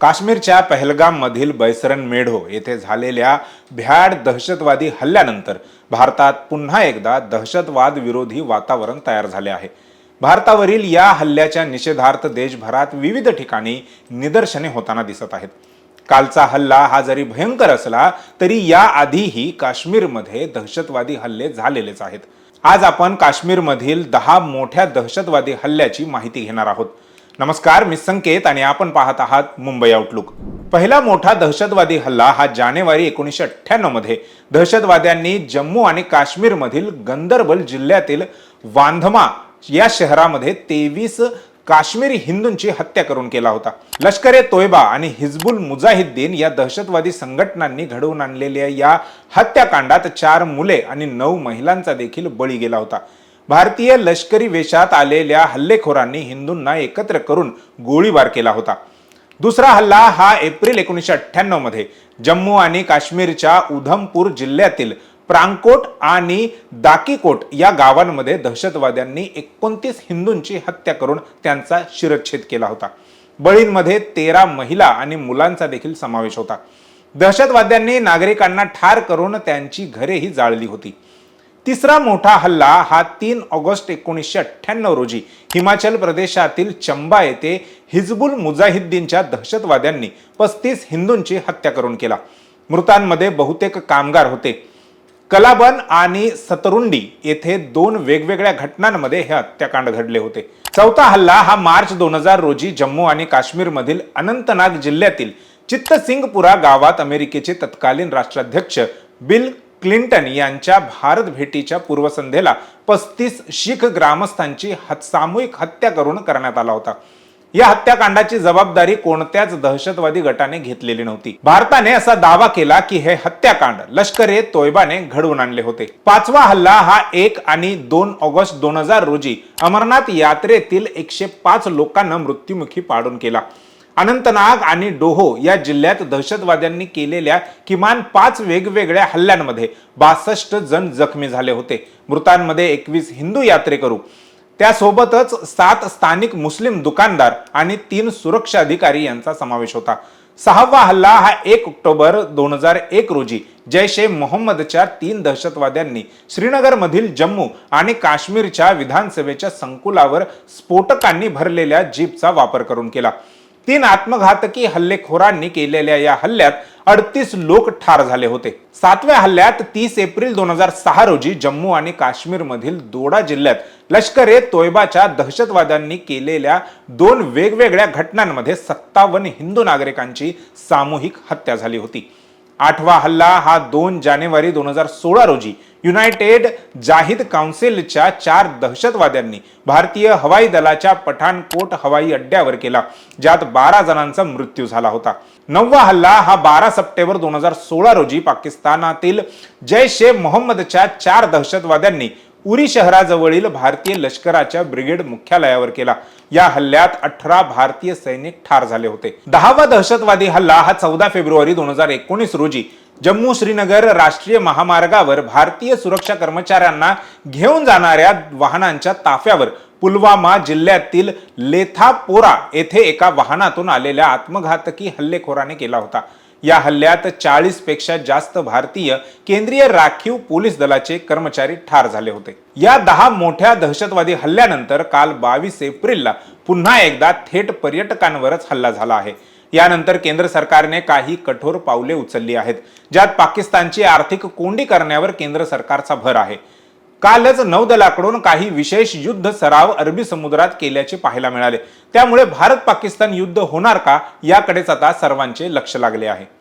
काश्मीरच्या पहलगाम मधील बैसरन मेढो येथे झालेल्या भ्याड दहशतवादी हल्ल्यानंतर भारतात पुन्हा एकदा दहशतवाद विरोधी वातावरण तयार झाले आहे. भारतावरील या हल्ल्याच्या निषेधार्थ देशभरात विविध ठिकाणी निदर्शने होताना दिसत आहेत. कालचा हल्ला हा जरी भयंकर असला तरी याआधीही काश्मीरमध्ये दहशतवादी हल्ले झालेलेच आहेत. आज आपण काश्मीरमधील दहा मोठ्या दहशतवादी हल्ल्याची माहिती घेणार आहोत. नमस्कार मी संकेत आणि आपण पाहत आहात मुंबई आउटलुक पहिला मोठा दहशतवादी हल्ला हा जानेवारी एकोणीसशे अठ्ठ्याण्णवमध्ये. दहशतवाद्यांनी जम्मू आणि काश्मीरमधील गंदरबल जिल्ह्यातील वांधमा या शहरामध्ये तेवीस काश्मीरी हिंदूंची हत्या करून केला होता. लष्कर ए तोयबा आणि हिजबुल मुजाहिद्दीन या दहशतवादी संघटनांनी घडवून आणलेल्या या हत्याकांडात चार मुले आणि नऊ महिलांचा देखील बळी गेला होता. भारतीय लष्करी वेशात आलेल्या हल्लेखोरांनी हिंदूंना एकत्र करून गोळीबार केला होता. दुसरा हल्ला हा एप्रिल एकोणीसशे अठ्ठ्याण्णवमध्ये जम्मू आणि काश्मीरच्या उधमपूर जिल्ह्यातील प्रांकोट आणि दाकीकोट या गावांमध्ये दहशतवाद्यांनी एकोणतीस हिंदूंची हत्या करून त्यांचा शिरच्छेद केला होता. बळींमध्ये तेरा महिला आणि मुलांचा देखील समावेश होता. दहशतवाद्यांनी नागरिकांना ठार करून त्यांची घरेही जाळली होती. तिसरा मोठा हल्ला हा तीन ऑगस्ट एकोणीसशे अठ्ठ्याण्णव रोजी हिमाचल प्रदेशातील चंबा येथे हिजबुल मुजाहिद्दीनच्या दहशतवाद्यांनी पस्तीस हिंदूंची हत्या करून केला. मृतांमध्ये बहुतेक कामगार होते. कलाबन आणि सतरुंडी येथे दोन वेगवेगळ्या घटनांमध्ये हे हत्याकांड घडले होते. चौथा हल्ला हा मार्च दोन हजार रोजी जम्मू आणि काश्मीरमधील अनंतनाग जिल्ह्यातील चित्तसिंगपुरा गावात अमेरिकेचे तत्कालीन राष्ट्राध्यक्ष बिल क्लिंटन यांच्या भारत भेटीच्या पूर्वसंध्येला पस्तीस शीख ग्रामस्थांची सामूहिक हत्या करून करण्यात आला होता. या हत्याकांडाची जबाबदारी कोणत्याच दहशतवादी गटाने घेतलेली नव्हती. भारताने असा दावा केला की हे हत्याकांड लष्कर ए तोयबाने घडवून आणले होते. पाचवा हल्ला हा एक आणि दोन ऑगस्ट दोन हजार रोजी अमरनाथ यात्रेतील एकशे पाच लोकांना मृत्युमुखी पाडून केला अनंतनाग आणि डोहो या जिल्ह्यात दहशतवाद्यांनी केलेल्या किमान पाच वेगवेगळ्या हल्ल्यांमध्ये बासष्ट जण जखमी झाले होते. मृतांमध्ये एकवीस हिंदू यात्रेकरू. त्यासोबतच सात स्थानिक मुस्लिम दुकानदार आणि तीन सुरक्षा अधिकारी यांचा समावेश होता. सहावा हल्ला हा एक ऑक्टोबर दोन हजार एक रोजी जैश ए मोहम्मदच्या तीन दहशतवाद्यांनी श्रीनगरमधील जम्मू आणि काश्मीरच्या विधानसभेच्या संकुलावर स्फोटकांनी भरलेल्या जीपचा वापर करून केला. तीन आत्मघातकी हल्लेखोरांनी केलेल्या या हल्ल्यात अडतीस लोक ठार झाले होते. सातव्या हल्ल्यात तीस एप्रिल दोन हजार सहा रोजी जम्मू आणि काश्मीर मधील दोडा जिल्ह्यात लष्कर ए तोयबाच्या दहशतवाद्यांनी केलेल्या दोन वेगवेगळ्या घटनांमध्ये सत्तावन्न हिंदू नागरिकांची सामूहिक हत्या झाली होती. आठवा हल्ला हा दोन जानेवारी दोन हजार सोळा रोजी युनायटेड जाहीद काउन्सिलच्या चार दहशतवाद्यांनी भारतीय हवाई दलाच्या पठाणकोट हवाई अड्ड्यावर केला ज्यात बारा जणांचा मृत्यू झाला होता. नववा हल्ला हा बारा सप्टेंबर दोन हजार सोळा रोजी पाकिस्तानातील जैश ए मोहम्मदच्या चार दहशतवाद्यांनी उरी शहराजवळील भारतीय लष्कराच्या ब्रिगेड मुख्यालयावर केला. या हल्ल्यात अठरा भारतीय सैनिक ठार झाले होते. दहावा दहशतवादी हल्ला हा चौदा फेब्रुवारी दोन हजार एकोणीस रोजी जम्मू श्रीनगर राष्ट्रीय महामार्गावर भारतीय सुरक्षा कर्मचाऱ्यांना घेऊन जाणाऱ्या वाहनांच्या ताफ्यावर पुलवामा जिल्ह्यातील लेथापोरा येथे एका वाहनातून आलेल्या आत्मघातकी हल्लेखोराने केला होता. या हल्ल्यात चाळीसपेक्षा जास्त भारतीय केंद्रीय राखीव पोलीस दलाचे कर्मचारी ठार झाले होते. या दहा मोठ्या दहशतवादी हल्ल्यानंतर काल बावीस एप्रिलला पुन्हा एकदा थेट पर्यटकांवरच हल्ला झाला आहे. यानंतर केंद्र सरकारने काही कठोर पावले उचलली आहेत ज्यात पाकिस्तानची आर्थिक कोंडी करण्यावर केंद्र सरकारचा भर आहे. कालच नौदलाकडून काही विशेष युद्ध सराव अरबी समुद्रात केल्याचे पाहायला मिळाले. त्यामुळे भारत पाकिस्तान युद्ध होणार का? याकडेच आता सर्वांचे लक्ष लागले आहे.